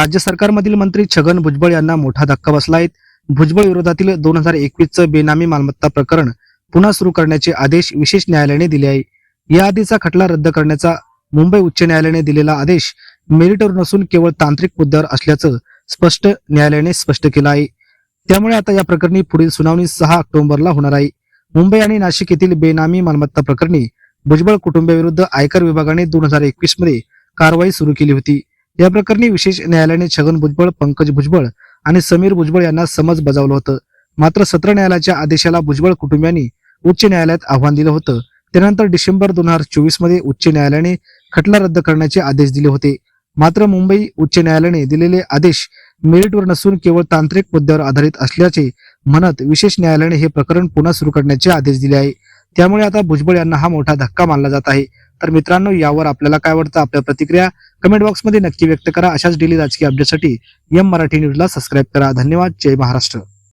राज्य सरकारमधील मंत्री छगन भुजबळ यांना मोठा धक्का बसला आहे. भुजबळ विरोधातील दोन हजार एकवीसचं बेनामी मालमत्ता प्रकरण पुन्हा सुरू करण्याचे आदेश विशेष न्यायालयाने दिले आहे. या आधीचा खटला रद्द करण्याचा मुंबई उच्च न्यायालयाने दिलेला आदेश मेरिटवर नसून केवळ तांत्रिक मुद्द्यावर असल्याचं स्पष्ट न्यायालयाने स्पष्ट केलं आहे. त्यामुळे आता या प्रकरणी पुढील सुनावणी सहा ऑक्टोबरला होणार आहे. मुंबई आणि नाशिक येथील बेनामी मालमत्ता प्रकरणी भुजबळ कुटुंबाविरुद्ध आयकर विभागाने दोन हजार एकवीसमध्ये कारवाई सुरू केली होती. या प्रकरणी विशेष न्यायालयाने छगन भुजबळ पंकज भुजबळ आणि समीर भुजबळ यांना समज बजावलं होतं. मात्र सत्र न्यायालयाच्या आदेशाला भुजबळ कुटुंबियांनी उच्च न्यायालयात आव्हान दिलं होतं. त्यानंतर डिसेंबर दोन हजार चोवीसमध्ये उच्च न्यायालयाने खटला रद्द करण्याचे आदेश दिले होते. मात्र मुंबई उच्च न्यायालयाने दिलेले आदेश मेरिटवर नसून केवळ तांत्रिक मुद्द्यावर आधारित असल्याचे म्हणत विशेष न्यायालयाने हे प्रकरण पुन्हा सुरू करण्याचे आदेश दिले आहे. त्यामुळे आता भुजबळ यांना हा मोठा धक्का मानला जात आहे. तर मित्रांनो यावर आपल्याला काय वाटतं? आपल्या प्रतिक्रिया कमेंट बॉक्समध्ये नक्की व्यक्त करा. अशाच डेली राजकीय अपडेटसाठी एम मराठी न्यूजला सबस्क्राईब करा. धन्यवाद. जय महाराष्ट्र.